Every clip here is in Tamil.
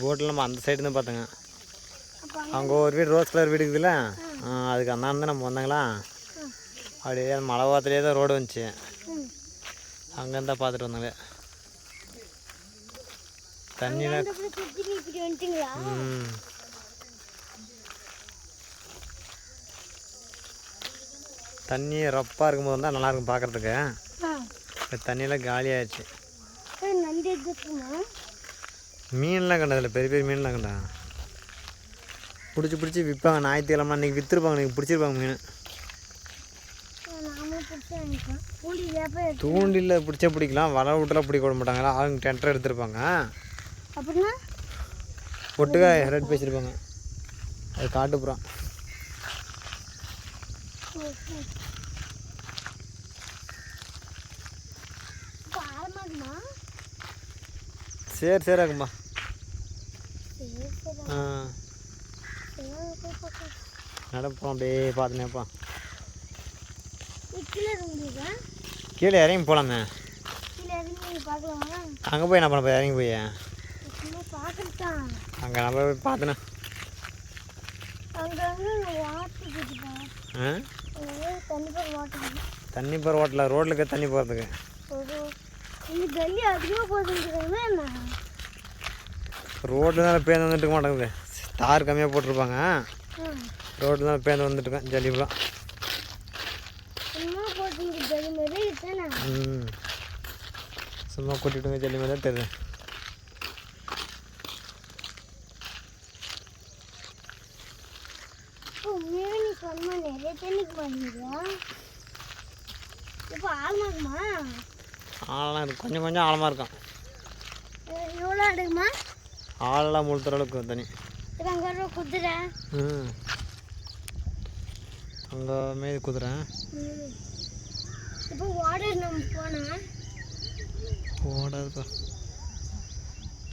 போட்டில் நம்ம அந்த சைடு தான் பார்த்தோங்க. அப்போ அங்கே ஒரு வீடு ரோஸ் கலர் வீடு இருக்குதுல்ல? அதுக்கு அந்தாண்ட தான் நம்ம வந்தாங்களா? அப்படியே அந்த மலை வாரத்துலேயே தான் ரோடு வந்துச்சு. அங்கேருந்து தான் பார்த்துட்டு வந்தாங்க. தண்ணியில் வந்துட்டீங்களா? ம். தண்ணி ரப்பாக இருக்கும்போது தான் நல்லாயிருக்கும் பார்க்குறதுக்கு. இப்போ தண்ணியெல்லாம் காலியாகிடுச்சு மீன்லாம் கண்டா அதில் பெரிய பெரிய மீன்லாம் கண்டா? பிடிச்சி பிடிச்சி விற்பாங்க. ஞாயிற்றுக்கிழமை அன்றைக்கி விற்றுருப்பாங்க நீங்கள் பிடிச்சிருப்பாங்க மீன். தூண்டில் பிடிச்சா பிடிக்கலாம். வலை விட்டுலாம் பிடிக்க விட மாட்டாங்களா? அவங்க டென்டர் எடுத்திருப்பாங்க. ஒட்டுக்கா ரெட் பேசியிருப்பாங்க. அது காட்டுப்புறம் இப்போ ஆழமாகுமா சரி சரி சரி ஆ. நடப்போம் அப்படியே கீழே இறங்கி போகலாமே கீழே இறங்கி பார்க்கலாமா? அங்கே போய் என்ன பண்ண போய் இறங்கி போய். அங்கே நம்ம போய் பார்த்தனே தண்ணி போகிற ஓட்டல ரோட்லுக்கு தண்ணி போகிறதுக்கு இந்த தண்ணி அதிகமாக போகுதுங்கிறாங்க என்ன? ரோட்டில் தான் பேருந்து வந்துட்டு மாட்டேங்குது. தார் கம்மியாக போட்டிருப்பாங்க. ரோட்டில் தான் பேருந்து வந்துட்டு இருக்கேன் ஜல்லிபுலாம் சும்மா கூட்டிகிட்டு ஜல்லி மாதிரி தான் தெரியுது. நிறைய தண்ணிக்கு பண்ணுறா இப்போ ஆழமாகுமா ஆழலாம் இருக்கு. கொஞ்சம் கொஞ்சம் ஆழமாக இருக்கும் எவ்வளோ அடுக்குமா? ஆழெல்லாம் முழுத்துற அளவுக்கு இருக்கும் தண்ணி. இப்போ அங்கே ஒரு குதிரை. ம் அங்கே மேது குதிரை. இப்போ வாடர் நம்ம ஓடாதுப்பா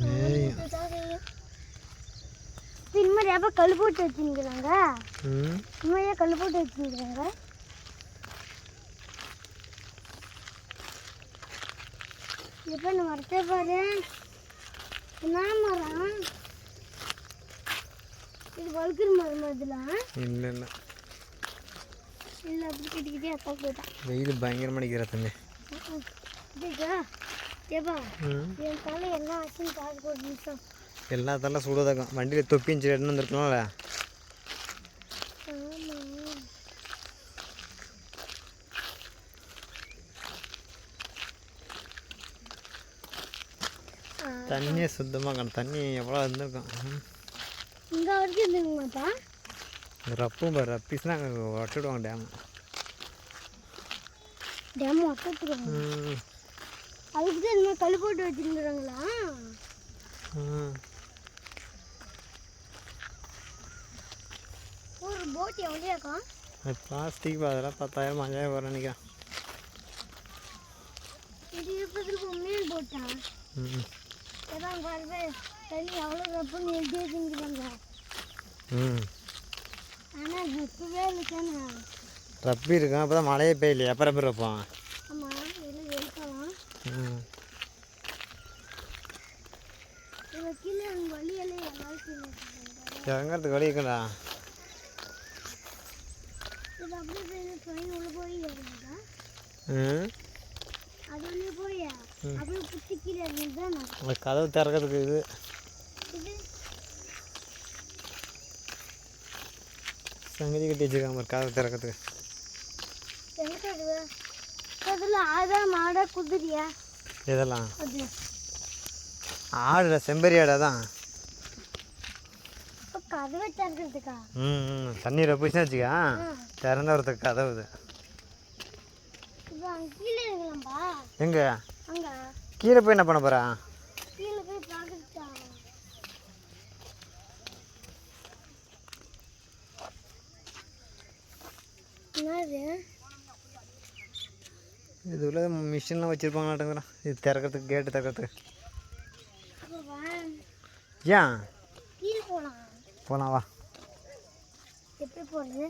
ஏய். இந்த மாதிரி எப்போ கல் போட்டு வச்சுருக்கிறாங்க? ம். இந்த மாதிரியே கல் போட்டு வச்சுருக்கிறாங்க? இப்போ இந்த மரத்தை பாரு என்ன மரம். இது வழுக்கிற மரம் அதெல்லாம் இல்லை இல்லை. இல்லை அப்படி கிட்டக்கிட்டே அத்தா போயிட்டான் வெயில் பயங்கரமாக அடிக்கிற தண்ணி ஏப்பா என் தலை என்ன ஆச்சுன்னு ஒரு நிமிஷம். எல்லா தரலாம் சூடாக இருக்கும். வண்டியில் தொப்பி இஞ்சி எடுத்துன்னு வந்துருக்கலாம்ல ஆமாம் தண்ணியே சுத்தமாக காணும் தண்ணி எவ்வளோ இருந்திருக்கும். இங்கே வரைக்கும் இருந்துங்கம்மாப்பா இந்த ரப்பும் பாரு ரப்பீஸ்லாம் அங்கே ஒட்டிடுவாங்க டேம். டேம் ஒட்டத்துருவாங்க ம். அதுக்கு தான் இந்த கல் போட்டு வச்சுருக்குறாங்களா? ஒரு போட் எவ்வளோக்கும் அது பிளாஸ்டிக் அதெல்லாம் பத்தாயிரம் அஞ்சாயிரம் வரும் நினைக்கிறேன். இது இருப்பதில் உண்மையான போட்டா ம். ஏதான் பாருங்க தண்ணி எவ்வளோ வெப்பம்னு ஆனால் வெப்பவே இல்லைக்கானே ரப்பி இருக்கும் அப்போ தான் மழையே பெய்யலையே எப்போ ரப்பி ரப்போம் ஆமாம் எல்லாம் எடுக்கலாம். கீழே வழியெல்லாம் இறங்கிறதுக்கு வழி இருக்குடா. இது அப்படியே போய் ட்ரெயின் உள்ள போய் இறங்குதா? ம். அந்த கதவு திறக்கிறதுக்கு இது. சங்கதி கட்டி வச்சுருக்காங்க கதவு திறக்கிறதுக்கு. இதெல்லாம். ஆடுல செம்பரி ஆடா தான் கதவை திறக்கிறதுக்கா? ம் ம். தண்ணீரை போயிடுச்சுன்னு வச்சுக்கா திறந்து வரதுக்கு கதவு இது இப்போ அங்கே கீழே இருக்கலாம்பா எங்கே? கீழே போய் என்ன பண்ண என்னது? இது உள்ள மிஷின்லாம் வச்சுருப்பாங்களாட்டுங்கிறா இது திறக்கிறதுக்கு கேட்டு திறக்கிறதுக்கு. ஏன்? போகலாம் வா. எப்படி போகிறது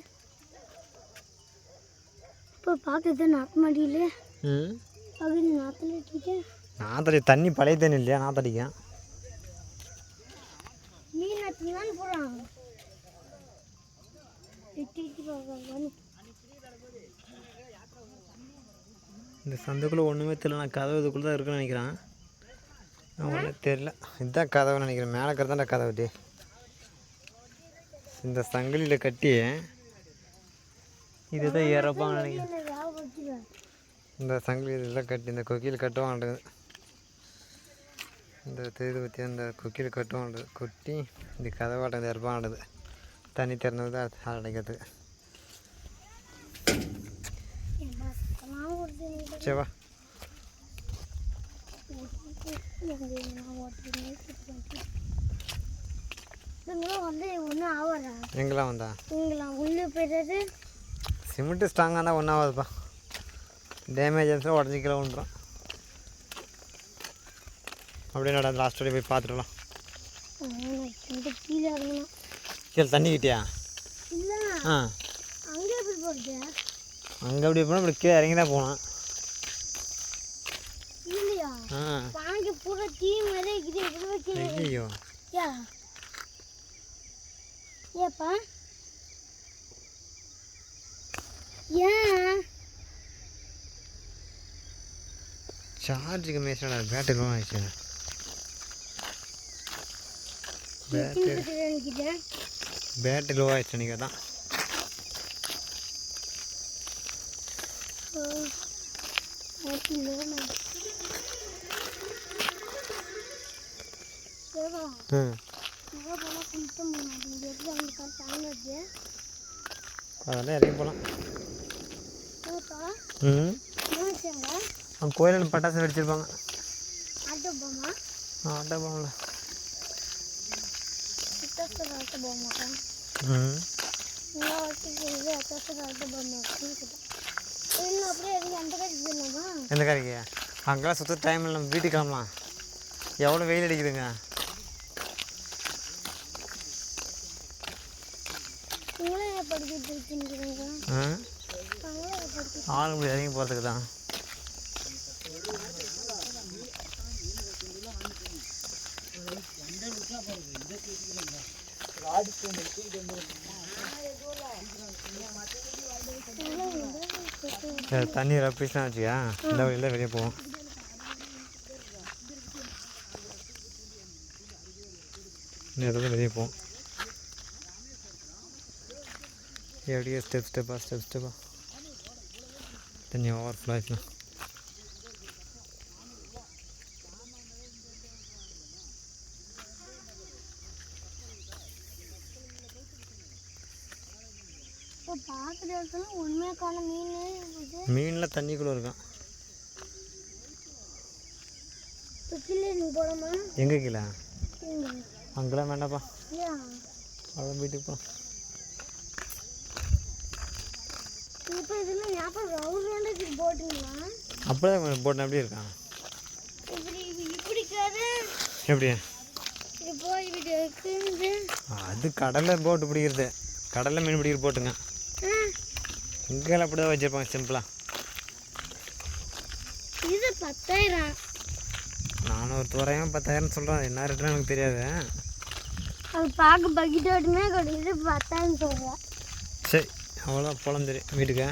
இப்போ பார்க்குறது மாடியில். ம். அப்படி நாத்தில் இட்டுக்கிட்டு நாத்தடி தண்ணி பழைய தண்ணி இல்லையா நாத்தடிக்கும் மீன் போகிறான் இட்டுக்கிட்டு போகிறாங்க இந்த சந்துக்குள்ளே ஒன்றுமே தெரியல நான் கதவு இதுக்குள்ளே தான் இருக்குன்னு நினைக்கிறேன். ஒன்றும் தெரியல. இதுதான் கதவுன்னு நினைக்கிறேன். மேலே இருக்கிறதாண்டா கதவு இந்த சங்கிலியில் கட்டி இதுதான் ஏறப்பான்னு நினைக்கிறேன். இந்த சங்கிலி இதெல்லாம் கட்டி இந்த கொக்கியில் கட்டுவான்றது. இந்த தெரியுது பற்றி அந்த கொக்கியில் கட்டுவான்றது. கொட்டி இந்த கதவாட்டம் இருப்பான்றது தண்ணி திறந்தது தான் ஒரு சரிவா இதெல்லாம் வந்து எங்கெல்லாம் உள்ளே போயிடுறது. சிமெண்ட்டு ஸ்ட்ராங்காக இருந்தால் ஒன்றும் ஆகாதுப்பா டேமேஜ் ஆச்சுன்னா உடஞ்சி கீழே விழுந்துடும் அப்படியே நட லாஸ்ட் வரையும் போய் பார்த்துடலாம். கீழே தண்ணி கிட்டியா? ஆ. அங்கே அப்படி போனால் இப்படி கீழே இறங்கி தான் போகலாம். இல்லையா? ஆ பானைக்கு பூரா தீ மாதிரி இருக்குது எப்படி வைக்கணும் ஐயோ யா ஏப்பா ஏன் சார்ஜுக்கு மேய்ச்சா பேட்டரி லோ ஆயிடுச்சு. பேட்டரி லோ ஆயிடுச்சு அன்றைக்கி தான் வருது அதெல்லாம் இறங்கி போகலாம் ம். அவங்க கோயிலில் பட்டாசு வெடிச்சிருப்பாங்க. ஆட்டோ போகல ம். எந்த கடைக்கு? அங்கெல்லாம் சுற்ற டைம் இல்லை. நம்ம வீட்டுக்கு கிளம்பலாம். எவ்வளோ வெயில் அடிக்குதுங்க. படிச்சுட்டு இருக்கீங்க? ஆளுங்க இறங்கி போகிறதுக்கு தான். தண்ணி ரப்பிஸ்லாம் வச்சுக்கா இந்த வழியில் வெளியே போவோம். இந்த இடத்துல வெளியே போவோம். எப்படியே ஸ்டெப் ஸ்டெப்பாக ஸ்டெப் ஸ்டெப்பாக தண்ணி ஓவர் ஃப்ளோ ஆச்சுலாம் இப்போ பார்க்குற இடத்துல உண்மையான மீன் இது மீன்லாம் தண்ணிக்குள்ளே போடாமா எங்கே கீழே? அங்கெல்லாம் வேண்டாப்பா. அதான் வீட்டுக்கு போகலாம் இப்போ இதெல்லாம் ஞாபகம் ரவுண்ட் ரவுண்டாக இது போட்டுங்களா? அப்படியே போட்டு எப்படி இருக்கான்? இப்படி போய் இருக்குது அது கடலில் போட்டு பிடிக்கிறது. கடலில் மீன் பிடிக்கிற போட்டுங்க. இங்கெல்லாம் அப்படி தான் வச்சுருப்பாங்க சிம்பிளாக இது பத்தாயிரம். நானும் ஒரு தோராயம் பத்தாயிரம் சொல்கிறேன் என்ன ரேட்டுன்னு எனக்கு தெரியாது. அது பார்க்க பக்கெட்டோட்டுமே கிடையாது பத்தாயிரம் சொல்கிறேன் சரி. அவ்வளோ போலாம் தெரியும் வீட்டுக்கு.